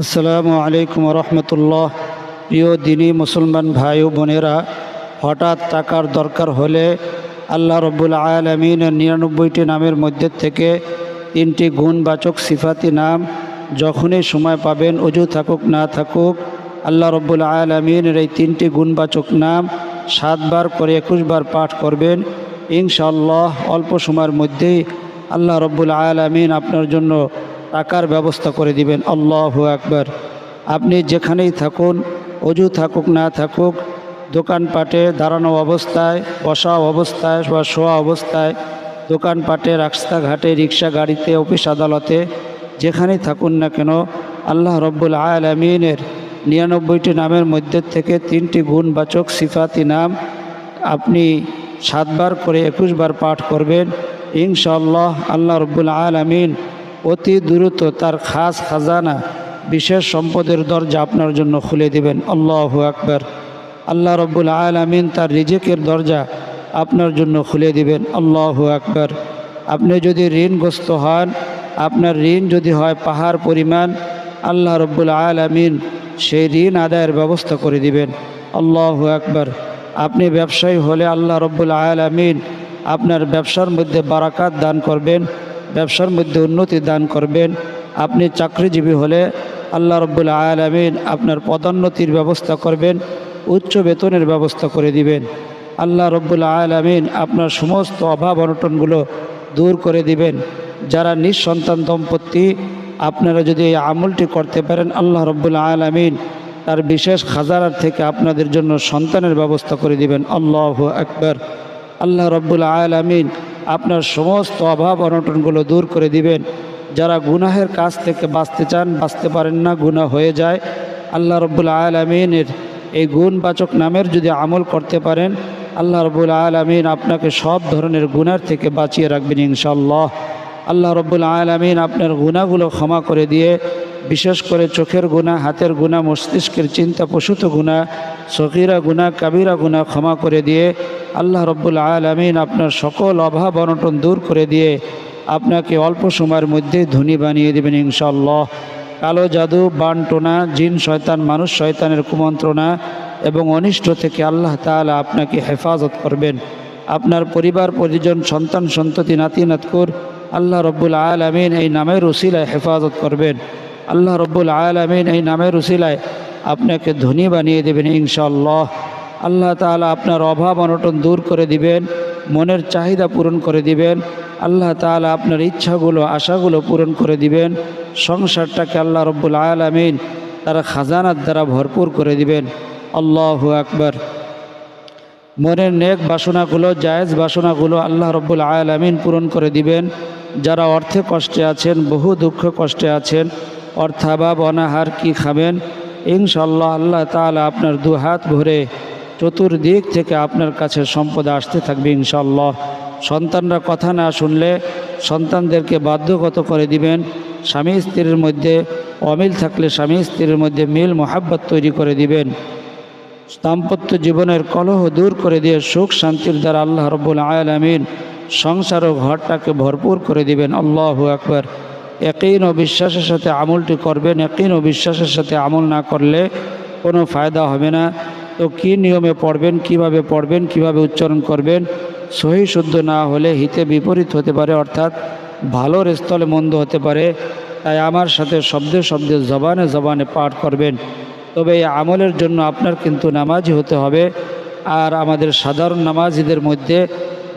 আসসালামু আলাইকুম রহমতুল্লাহ। প্রিয় দিনী মুসলমান ভাই ও বোনেরা, হঠাৎ টাকার দরকার হলে আল্লাহ রব্বুল আলমিনের নিরানব্বইটি নামের মধ্যে থেকে তিনটি গুণবাচক সিফাতি নাম যখনই সময় পাবেন অজু থাকুক না থাকুক, আল্লাহ রব্বুল আলমিনের এই তিনটি গুণবাচক নাম সাতবার করে একুশবার পাঠ করবেন। ইনশাল্লাহ অল্প সময়ের মধ্যেই আল্লাহ রব্বুল আলমিন আপনার জন্য টাকার ব্যবস্থা করে দিবেন। আল্লাহ আকবার। আপনি যেখানেই থাকুন, অজু থাকুক, না থাকুক, দোকানপাটে দাঁড়ানো অবস্থায়, বসা অবস্থায় বা শোয়া অবস্থায়, দোকানপাটে, রাস্তাঘাটে, রিক্সা গাড়িতে, অফিস আদালতে, যেখানেই থাকুন না কেন, আল্লাহ রব্বুল আলমিনের নিরানব্বইটি নামের মধ্যে থেকে তিনটি গুণবাচক সিফাতি নাম আপনি সাতবার করে একুশবার পাঠ করবেন। ইনশাআল্লাহ আল্লাহ রব্বুল আলমিন অতি দ্রুত তার খাস খাজানা, বিশেষ সম্পদের দরজা আপনার জন্য খুলে দিবেন। আল্লাহ আকবার। আল্লাহ রব্বুল আলমিন তার রিজেকের দরজা আপনার জন্য খুলে দিবেন। আল্লাহ আকবার। আপনি যদি ঋণগ্রস্ত হন, আপনার ঋণ যদি হয় পাহাড় পরিমাণ, আল্লাহ রব্বুল আলমিন সেই ঋণ আদায়ের ব্যবস্থা করে দিবেন। আল্লাহ আকবার। আপনি ব্যবসায়ী হলে আল্লাহ রব্বুল আলমিন আপনার ব্যবসার মধ্যে বারাকাত দান করবেন। ব্যবসার মধ্যে উন্নতি দান করবেন। আপনি চাকরিজীবী হলে আল্লাহ রব্বুল আলমিন আপনার পদোন্নতির ব্যবস্থা করবেন, উচ্চ বেতনের ব্যবস্থা করে দিবেন। আল্লাহ রব্বুল আলমিন আপনার সমস্ত অভাব অনটনগুলো দূর করে দিবেন। যারা নিঃসন্তান দম্পতি, আপনারা যদি এই আমলটি করতে পারেন, আল্লাহ রব্বুল আলমিন তার বিশেষ খাজানার থেকে আপনাদের জন্য সন্তানের ব্যবস্থা করে দিবেন। আল্লাহ আকবর। আল্লাহ রব্বুল আলমিন আপনার সমস্ত অভাব অনটনগুলো দূর করে দিবেন। যারা গুনাহের কাছ থেকে বাঁচতে চান, বাঁচতে পারেন না, গুনাহ হয়ে যায়। আল্লাহ রব্বুল আলমিনের এই গুণবাচক নামের যদি আমল করতে পারেন, আল্লাহ রব্বুল আলমিন আপনাকে সব ধরনের গুনার থেকে বাঁচিয়ে রাখবেন ইনশাল্লাহ আল্লাহ রব্বুল আলমিন আপনার গুণাগুলো ক্ষমা করে দিয়ে, বিশেষ করে চোখের গুণা হাতের গুণা মস্তিষ্কের চিন্তা পশুত গুণা সকিরা গুণা কাবিরা গুণা ক্ষমা করে দিয়ে আল্লাহ রব্বুল আলমিন আপনার সকল অভাব অনটন দূর করে দিয়ে আপনাকে অল্প সময়ের মধ্যেই ধনী বানিয়ে দেবেন ইনশাল্লাহ কালো জাদু বানটোনা জিন শয়তান, মানুষ শয়তানের কুমন্ত্রণা এবং অনিষ্ট থেকে আল্লাহ তাআলা আপনাকে হেফাজত করবেন। আপনার পরিবার, পরিজন, সন্তান, সন্ততি, নাতি, নাতকুর আল্লাহ রব্বুল আলমিন এই নামের উসিলায় হেফাজত করবেন। আল্লাহ রব্বুল আলমিন এই নামের উসিলায় আপনাকে ধনী বানিয়ে দেবেন ইনশাল্লাহ আল্লাহ তাআলা আপনার অভাব অনটন দূর করে দিবেন, মনের চাহিদা পূরণ করে দিবেন, আল্লাহ তাআলা আপনার ইচ্ছাগুলো, আশাগুলো পূরণ করে দিবেন, সংসারটাকে আল্লাহ রব্বুল আলমিন তারা খাজানার দ্বারা ভরপুর করে দিবেন। আল্লাহ আকবর। মনের নেক বাসনাগুলো, জায়েজ বাসনাগুলো আল্লাহ রব্বুল আলমিন পূরণ করে দিবেন। যারা অর্থে কষ্টে আছেন, বহু দুঃখ কষ্টে আছেন, অর্থাভাব অনাহার কি খাবেন? ইনশাল্লাহ আল্লাহ তাআলা আপনার দু হাত ভরে চতুর্দিক থেকে আপনার কাছে সম্পদ আসতে থাকবে ইনশাল্লাহ সন্তানরা কথা না শুনলে সন্তানদেরকে বাধ্যগত করে দিবেন। স্বামী স্ত্রীর মধ্যে অমিল থাকলে স্বামী স্ত্রীর মধ্যে মিল, মোহাব্বত তৈরি করে দিবেন। দাম্পত্য জীবনের কলহ দূর করে দিয়ে সুখ শান্তির দ্বারা আল্লাহ রব্বুল আয়ালামিন সংসার ও ঘরটাকে ভরপুর করে দিবেন। আল্লাহ আকবর। একইন ও বিশ্বাসের সাথে আমলটি করবেন একইন ও বিশ্বাসের সাথে আমল না করলে কোনো ফায়দা হবে না। তো কী নিয়মে পড়বেন, কীভাবে পড়বেন, কীভাবে উচ্চারণ করবেন, সহি শুদ্ধ না হলে হিতে বিপরীত হতে পারে, অর্থাৎ ভালোর স্থলে মন্দ হতে পারে। তাই আমার সাথে শব্দে শব্দে, জবানে জবানে পাঠ করবেন। তবে এই আমলের জন্য আপনার কিন্তু নামাজি হতে হবে। আর আমাদের সাধারণ নামাজিদের মধ্যে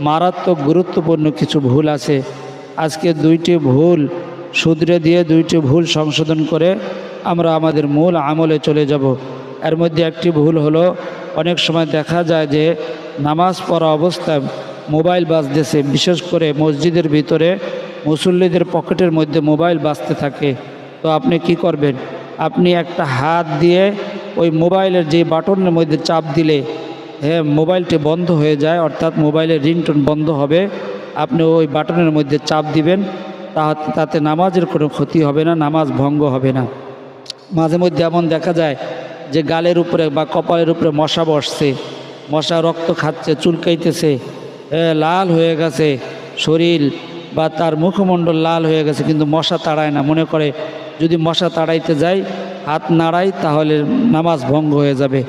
মারাত্মক গুরুত্বপূর্ণ কিছু ভুল আছে। আজকে দুইটি ভুল শুধরে দিয়ে দুইটি ভুল সংশোধন করে আমরা আমাদের মূল আমলে চলে যাব। এর মধ্যে একটি ভুল হলো, অনেক সময় দেখা যায় যে নামাজ পড়া অবস্থায় মোবাইল বাজতেছে, বিশেষ করে মসজিদের ভিতরে মুসল্লিদের পকেটের মধ্যে মোবাইল বাজতে থাকে। তো আপনি কি করবেন? আপনি একটা হাত দিয়ে ওই মোবাইলের যে বাটনের মধ্যে চাপ দিলে হ্যাঁ মোবাইলটি বন্ধ হয়ে যায়, অর্থাৎ মোবাইলের রিংটোন বন্ধ হবে, আপনি ওই বাটনের মধ্যে চাপ দিবেন তা- তাতে নামাজের কোনো ক্ষতি হবে না, নামাজ ভঙ্গ হবে না। মাঝে মধ্যে এমন দেখা যায় যে গালের উপরে বা কপালের উপরে মশা বসছে, মশা রক্ত খাচ্ছে, চুলকাইতেছে লাল হয়ে গেছে, শরীর বা তার মুখমণ্ডল লাল হয়ে গেছে, কিন্তু মশা তাড়ায় না। মনে করে যদি মশা তাড়াইতে যায়, হাত নাড়াই তাহলে নামাজ ভঙ্গ হয়ে যাবে।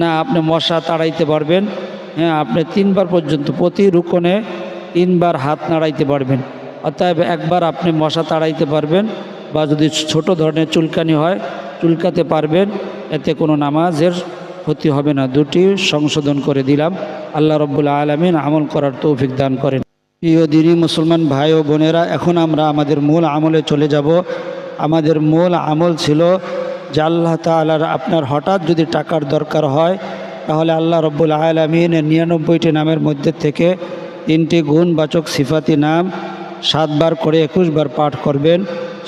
না, আপনি মশা তাড়াইতে পারবেন হ্যাঁ আপনি তিনবার পর্যন্ত প্রতি রুকনে তিনবার হাত নাড়াইতে পারবেন। অতএব একবার আপনি মশা তাড়াইতে পারবেন বা যদি ছোট ধরনের চুলকানি হয়, চুলকাতে পারবেন এতে কোনো নামাজের ক্ষতি হবে না। দুটি সংশোধন করে দিলাম। আল্লাহ রব্বুল আলমিন আমল করার তৌফিক দান করেন। প্রিয়, দিনী মুসলমান ভাই ও বোনেরা, এখন আমরা আমাদের মূল আমলে চলে যাব। আমাদের মূল আমল ছিল যে আল্লাহ তালার আপনার হঠাৎ যদি টাকার দরকার হয়, তাহলে আল্লাহ রব্বুল আলমিনের নিরানব্বইটি নামের মধ্যে থেকে তিনটি গুণবাচক সিফাতি নাম সাতবার করে একুশবার পাঠ করবেন।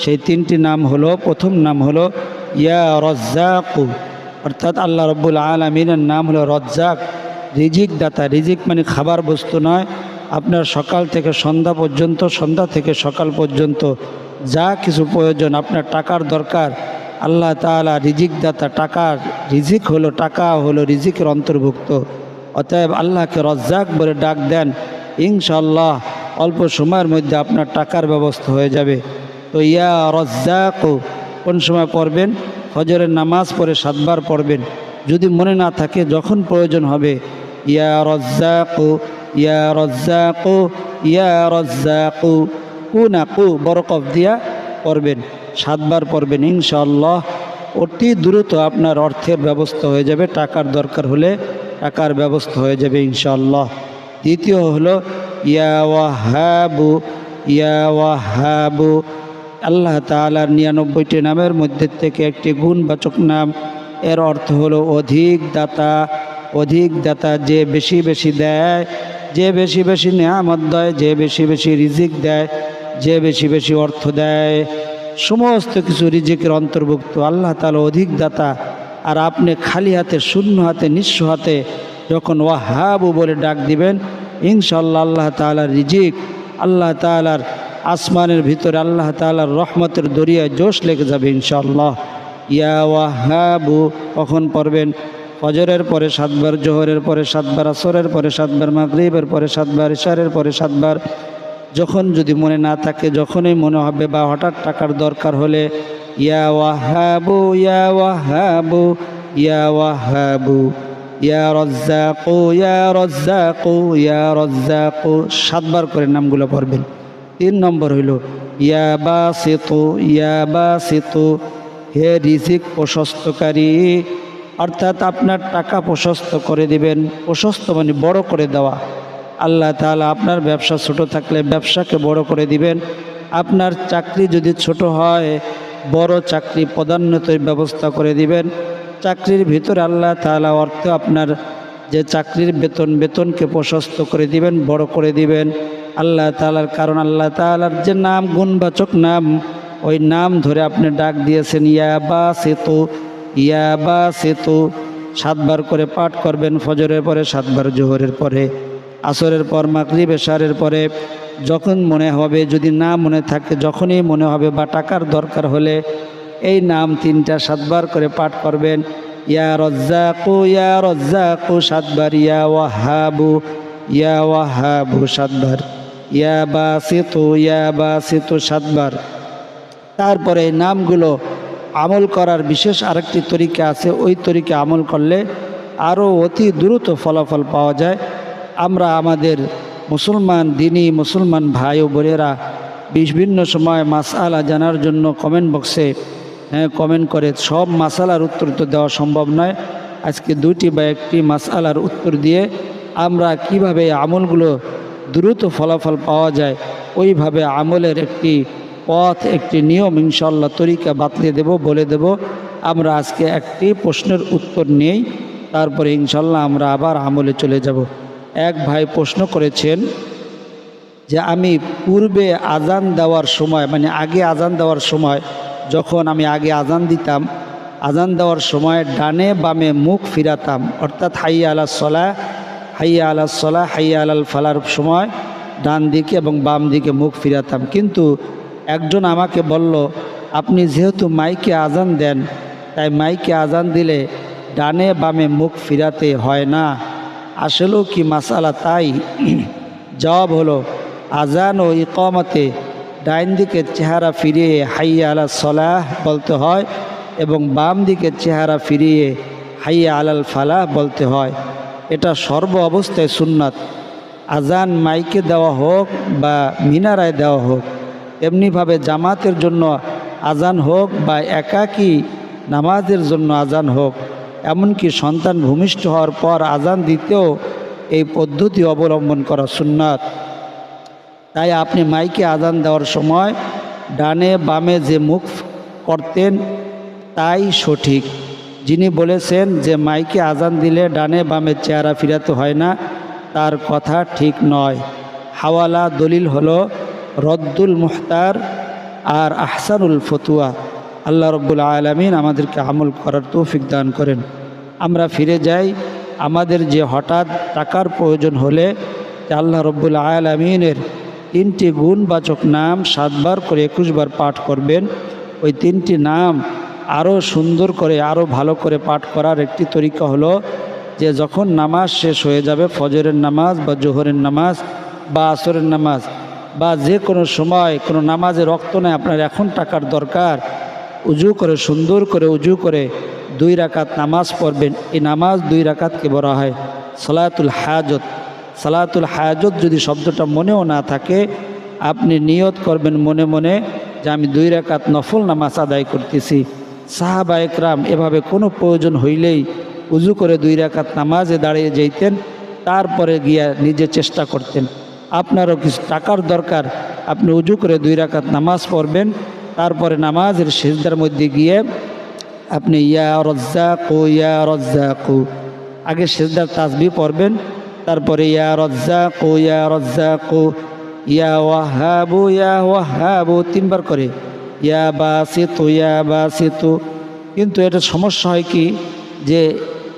সেই তিনটি নাম হলো, প্রথম নাম হলো ইয়া রজ্জাকু। অর্থাৎ আল্লাহ রব্বুল আলমিনের নাম হলো রজ্জাক। রিজিক দাতা। রিজিক মানে খাবার বস্তু নয়। আপনার সকাল থেকে সন্ধ্যা পর্যন্ত, সন্ধ্যা থেকে সকাল পর্যন্ত যা কিছু প্রয়োজন, আপনার টাকার দরকার, আল্লাহ তালা রিজিক দাতা। টাকার রিজিক হলো, টাকা হলো রিজিকের অন্তর্ভুক্ত। অতএব আল্লাহকে রজ্জাক বলে ডাক দেন। ইনশাল্লাহ অল্প সময়ের মধ্যে আপনার টাকার ব্যবস্থা হয়ে যাবে। তো ইয়া রজ্জাকু। কোন সময় পড়বেন? ফজরের নামাজ পড়ে সাতবার পড়বেন। যদি মনে না থাকে, যখন প্রয়োজন হবে, ইয়া রজ্জা রজ্জাকু, ইয়া রজ্জা রজ্জাকু, ইয়া রজ্জাকু কু না কু বরকফ দিয়া পড়বেন, সাতবার পড়বেন ইনশাল্লাহ অতি দ্রুত আপনার অর্থের ব্যবস্থা হয়ে যাবে, টাকার দরকার হলে টাকার ব্যবস্থা হয়ে যাবে ইনশাল্লাহ দ্বিতীয় হলো, ইয়া ওয়াহাবু ইয়া ওয়াহাবু আল্লাহ তালার নিরানব্বইটি নামের মধ্যে থেকে একটি গুণবাচক নাম। এর অর্থ হলো অধিক দাতা। অধিক দাতা যে বেশি বেশি দেয়, যে বেশি বেশি নেয়ামত দেয়, যে বেশি বেশি রিজিক দেয়, যে বেশি বেশি অর্থ দেয়। সমস্ত কিছু রিজিকের অন্তর্ভুক্ত। আল্লাহ তালা অধিক দাতা। আর আপনি খালি হাতে, শূন্য হাতে, নিঃস্ব হাতে যখন ওয়াহাবু বলে ডাক দিবেন ইনশাল্লাহ আল্লাহ তালার রিজিক, আল্লাহ তালার আসমানের ভিতরে আল্লাহ তালার রহমতের দরিয়ায় জোশ লেগে যাবে ইনশাল্লাহ ইয়া ওয়াহাবু, কখন পড়বেন? ফজরের পরে সাতবার, জোহরের পরে সাতবার, আসরের পরে সাতবার, মাগরিবের পরে সাতবার, ইশারের পরে সাতবার। যখন যদি মনে না থাকে, যখনই মনে হবে বা হঠাৎ টাকার দরকার হলে, ইয়া ওয়াহাবু ইয়া ওয়াহাবু ইয়া ওয়াহাবু, ইয়া রজ্জাকু ইয়া রজ্জাকু ইয়া রজ্জাকু। সাতবার করে নামগুলো পড়বেন। তিন নম্বর হইল, ইয়া বা সেতু ইয়া বা সেতু হে রিজিক প্রশস্তকারী, অর্থাৎ আপনার টাকা প্রশস্ত করে দিবেন, প্রশস্ত মানে বড় করে দেওয়া। আল্লাহ তাআলা আপনার ব্যবসা ছোট থাকলে ব্যবসাকে বড় করে দিবেন। আপনার চাকরি যদি ছোট হয়, বড় চাকরি পদোন্নতির ব্যবস্থা করে দিবেন। চাকরির ভিতরে আল্লাহ তাআলা অর্থ আপনার যে চাকরির বেতন, বেতনকে প্রশস্ত করে দিবেন, বড় করে দিবেন। আল্লাহ তাআলার কারণ, আল্লাহ তাআলার যে নাম, গুণবাচক নাম, ওই নাম ধরে আপনি ডাক দিয়েছেন, ইয়া বা সেতু ইয়া বা সেতু সাতবার করে পাঠ করবেন, ফজরের পরে, সাতবার জোহরের পরে, আসরের পর, মাগরিব, এশারের পরে, যখন মনে হবে, যদি না মনে থাকে, যখনই মনে হবে বা টাকার দরকার হলে, এই নাম তিনটা সাতবার করে পাঠ করবেন, ইয়া রজ্জাকু ইয়া রজ্জাকু, সাতবার, ইয়া ওয়াহাবু ইয়া ওয়াহাবু, সাতবার। ইয়া বা সেতু ইয়া বা সেতু সাতবার। তারপরে নামগুলো আমল করার বিশেষ আরেকটি তরিকা আছে, ওই তরিকা আমল করলে আরও অতি দ্রুত ফলাফল পাওয়া যায়। আমরা আমাদের মুসলমান দিনী, মুসলমান ভাই ও বোনেরা বিভিন্ন সময় মাসালা জানার জন্য কমেন্ট বক্সে হ্যাঁ কমেন্ট করে সব মাসালার উত্তর তো দেওয়া সম্ভব নয়। আজকে দুটি বা একটি মাসালার উত্তর দিয়ে আমরা কীভাবে আমলগুলো দ্রুত ফলাফল পাওয়া যায়, ওইভাবে আমলের একটি পথ, একটি নিয়ম ইনশাল্লাহ তরিকা বাতলে দেব, বলে দেব। আমরা আজকে একটি প্রশ্নের উত্তর নেই, তারপরে ইনশাল্লাহ আমরা আবার আমলে চলে যাব। এক ভাই প্রশ্ন করেছেন যে, আমি পূর্বে আজান দেওয়ার সময় মানে আগে আজান দেওয়ার সময়, যখন আমি আগে আজান দিতাম, আজান দেওয়ার সময় ডানে বামে মুখ ফিরাতাম, অর্থাৎ হাইয়া আলা সলা হাইয়া আলা সলা হাইয়া আলাল ফালার সময় ডান দিকে এবং বাম দিকে মুখ ফিরাতাম। কিন্তু একজন আমাকে বলল, আপনি যেহেতু মাইকে আজান দেন, তাই মাইকে আজান দিলে ডানে বামে মুখ ফিরাতে হয় না। আসলেও কি মাসালা তাই? জবাব হলো, আজান ও ইকমতে ডাইন দিকে চেহারা ফিরিয়ে হাইয়া আলা সলাহ বলতে হয় এবং বাম দিকে চেহারা ফিরিয়ে হাইয়া আলাল ফালাহ বলতে হয়। এটা সর্ব অবস্থায় সুন্নাত। আজান মাইকে দেওয়া হোক বা মিনারায় দেওয়া হোক, এমনিভাবে জামাতের জন্য আজান হোক বা একাকী নামাজের জন্য আজান হোক, এমনকি সন্তান ভূমিষ্ঠ হওয়ার পর আজান দিতেও এই পদ্ধতি অবলম্বন করা সুন্নাত। তাই আপনি মাইকে আজান দেওয়ার সময় ডানে বামে যে মুখ করতেন, তাই সঠিক। যিনি বলেছেন যে মাইকে আজান দিলে ডানে বামে চেহারা ফিরাতে হয় না, তার কথা ঠিক নয়। হাওয়ালা দলিল হল রদ্দুল মুখতার আর আহসানুল ফতুয়া। আল্লাহ রব্বুল আলমিন আমাদেরকে আমল করার তৌফিক দান করেন। আমরা ফিরে যাই। আমাদের যে হঠাৎ টাকার প্রয়োজন হলে আল্লাহ রব্বুল আলমিনের তিনটি গুণবাচক নাম সাতবার করে একুশবার পাঠ করবেন। ওই তিনটি নাম আরও সুন্দর করে আরও ভালো করে পাঠ করার একটি তরিকা হলো যে যখন নামাজ শেষ হয়ে যাবে, ফজরের নামাজ বা জোহরের নামাজ বা আসরের নামাজ বা যে কোনো সময় কোনো নামাজে রক্ত নেয়, আপনার এখন টাকার দরকার। উজু করে, সুন্দর করে উজু করে দুই রাকাত নামাজ পড়বেন। এই নামাজ দুই রাকাতকে বলা হয় সালাতুল হাজত। সালাতুল হাজত যদি শব্দটা মনেও না থাকে, আপনি নিয়ত করবেন মনে মনে যে আমি দুই রাকাত নফল নামাজ আদায় করতেছি। সাহাবা একরাম এভাবে কোনো প্রয়োজন হইলেই উজু করে দুই রাকাত নামাজে দাঁড়িয়ে যেতেন তারপরে গিয়া নিজে চেষ্টা করতেন। আপনারও কিছু টাকার দরকার, আপনি উজু করে দুই রাকাত নামাজ পড়বেন, তারপরে নামাজের সেজদার মধ্যে গিয়ে আপনি ইয়া রজ্জাকু, ইয়া রজ্জা কু আগে সেজদার তাজবি পড়বেন, তারপরে ইয়া রজ্জাকু ইয়া রজ্জাকু, ইয়া ওয়াহাবু ইয়া ওয়াহাবু তিনবার করে। ইয়া বা সেতু ইয়া বা সেতু কিন্তু এটা সমস্যা হয় কি, যে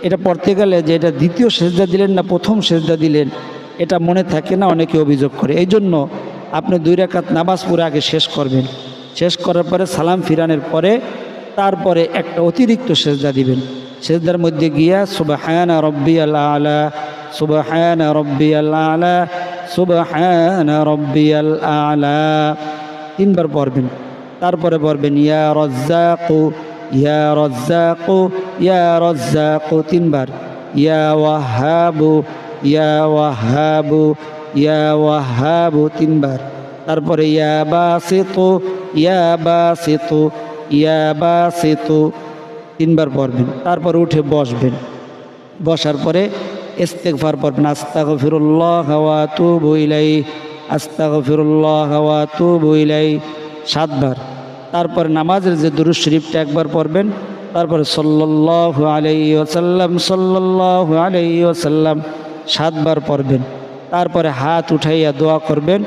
এটা পড়তে গেলে যে এটা দ্বিতীয় সেজদা দিলেন না প্রথম সেজদা দিলেন, এটা মনে থাকে না, অনেকে অভিযোগ করে। এই জন্য আপনি দুই রেখাত নামাজ পড়ে আগে শেষ করবেন। শেষ করার পরে সালাম ফিরানের পরে তারপরে একটা অতিরিক্ত সেজদা দিবেন। সেজদার মধ্যে গিয়া, সুবাহানা রব্বি আল্লাহ আলা, সুবাহানা রব্বি আল্লাহ আলা, সুবাহানা রব্বি আল্লাহ আলা, তিনবার পড়বেন। তারপরে পড়বেন ইয়া রজ্জাকু ইয়া রজ্জাকু ইয়া রজ্জাকু। তিনবার, ইয়া ওয়াহাবু ইয়া ওয়াহাবু ইয়া ওয়াহাবু। তিনবার, তারপরে, ইয়া বাসিতু ইয়া বাসিতু ইয়া বাসিতু। তিনবার পড়বেন, তারপর উঠে বসবেন। বসার পরে ইস্তেগফার পড়বেন, আস্তাগফিরুল্লাহ ওয়া আতুবু ইলাইহি, আস্তাগফিরুল্লাহ ওয়া আতুবু ইলাইহি। সাতবার। তারপরে নামাজের যে দুরুদ শরীফটা একবার পড়বেন, তারপরে ওয়াসাল্লাম, সাল্লাল্লাহু আলাইহি ওয়াসাল্লাম সাতবার পড়বেন। তারপরে হাত উঠাইয়া দোয়া করবেন।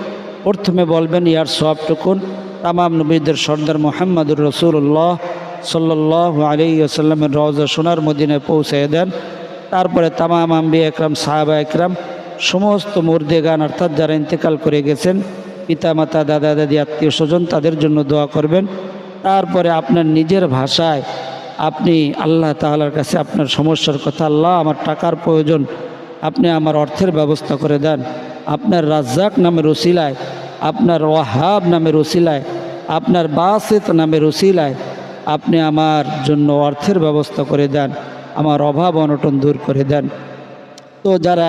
প্রথমে বলবেন, ইয়ার সবটুকুন তামাম নবীদের সর্দার মোহাম্মদুর রসুল্লাহ সাল্লাহ আলী আসাল্লামের রওজা সোনার মদিনায় পৌঁছে দেন। তারপরে তামাম আম্বি একরাম, সাহাবা একরাম, সমস্ত মুর্দেগান অর্থাৎ যারা ইন্তেকাল করে গেছেন পিতামাতা, দাদা, দাদি, আত্মীয় স্বজন তাদের জন্য দোয়া করবেন। তারপরে আপনার নিজের ভাষায় আপনি আল্লাহ তাআলার কাছে আপনার সমস্যার কথা, আল্লাহ আমার টাকার প্রয়োজন, আপনি আমার অর্থের ব্যবস্থা করে দেন। আপনার রাজ্জাক নামের ওসিলায়, আপনার ওয়াহাব নামের ওসিলায়, আপনার বাসেত নামের ওসিলায় আপনি আমার জন্য অর্থের ব্যবস্থা করে দেন, আমার অভাব অনটন দূর করে দেন। তো যারা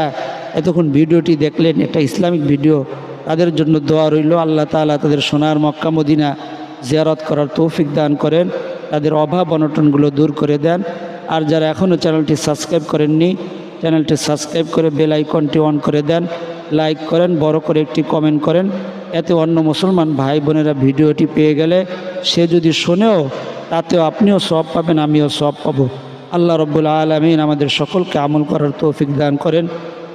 এতক্ষণ ভিডিওটি দেখলেন, এটা ইসলামিক ভিডিও তাদের জন্য দোয়া রইল। আল্লাহ তাআলা তাদের সোনার মক্কা, মদিনা জিয়ারত করার তৌফিক দান করেন, তাদের অভাব অনটনগুলো দূর করে দেন। আর যারা এখনও চ্যানেলটি সাবস্ক্রাইব করেননি, চ্যানেলটি সাবস্ক্রাইব করে বেল আইকনটি অন করে দেন, লাইক করেন, বড় করে একটি কমেন্ট করেন। এতে অন্য মুসলমান ভাই বোনেরা ভিডিওটি পেয়ে গেলে সে যদি শোনেও, তাতেও আপনিও সব পাবেন, আমিও সব পাবো। আল্লাহ রব্বুল আলমিন আমাদের সকলকে আমল করার তৌফিক দান করেন।